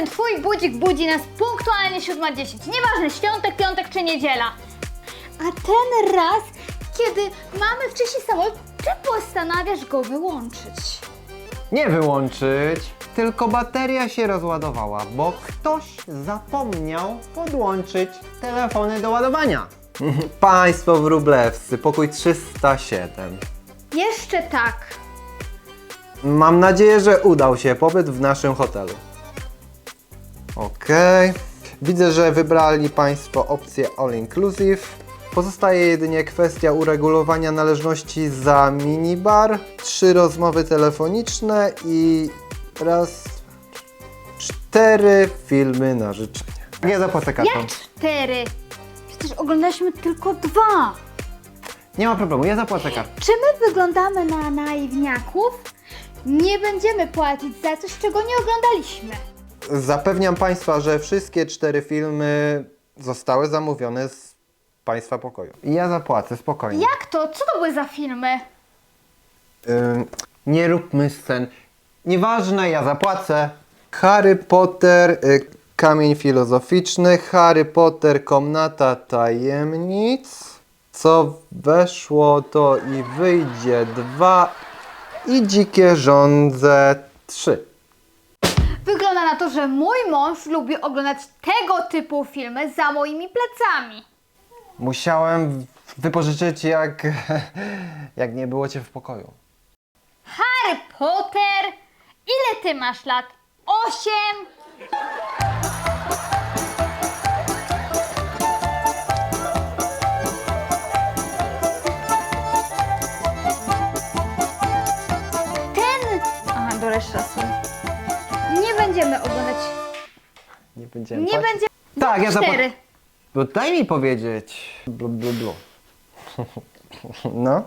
Mój budzik budzi nas punktualnie 7.10. Nieważne, świątek, piątek czy niedziela. A ten raz, kiedy mamy wcześniej samolot, ty postanawiasz go wyłączyć. Nie wyłączyć, tylko bateria się rozładowała, bo ktoś zapomniał podłączyć telefony do ładowania. Państwo wróblewscy, pokój 307. Jeszcze tak. Mam nadzieję, że udał się pobyt w naszym hotelu. Okej. Widzę, że wybrali Państwo opcję All Inclusive. Pozostaje jedynie kwestia uregulowania należności za minibar, trzy rozmowy telefoniczne i raz, cztery filmy na życzenie. Nie zapłacę kartą. Jak cztery? Przecież oglądaliśmy tylko dwa. Nie ma problemu, ja zapłacę kartą. Czy my wyglądamy na naiwniaków? Nie będziemy płacić za coś, czego nie oglądaliśmy. Zapewniam Państwa, że wszystkie cztery filmy zostały zamówione z Państwa pokoju. Ja zapłacę, spokojnie. Jak to? Co to były za filmy? Ym, nie róbmy scen. Nieważne, ja zapłacę. Harry Potter, y, Kamień Filozoficzny, Harry Potter, Komnata Tajemnic. Co weszło, to i wyjdzie dwa i Dzikie Żądze trzy. Wygląda na to, że mój mąż lubi oglądać tego typu filmy za moimi plecami. Musiałem wypożyczyć jak, jak nie było Cię w pokoju. Harry Potter? Ile ty masz lat? Osiem? Ten... Aha, do reszty. Nie będziemy oglądać. Nie będziemy Nie płacić? będzie. Tak, ja zapła- cztery. Bo daj mi powiedzieć. Blu, blu, blu. No.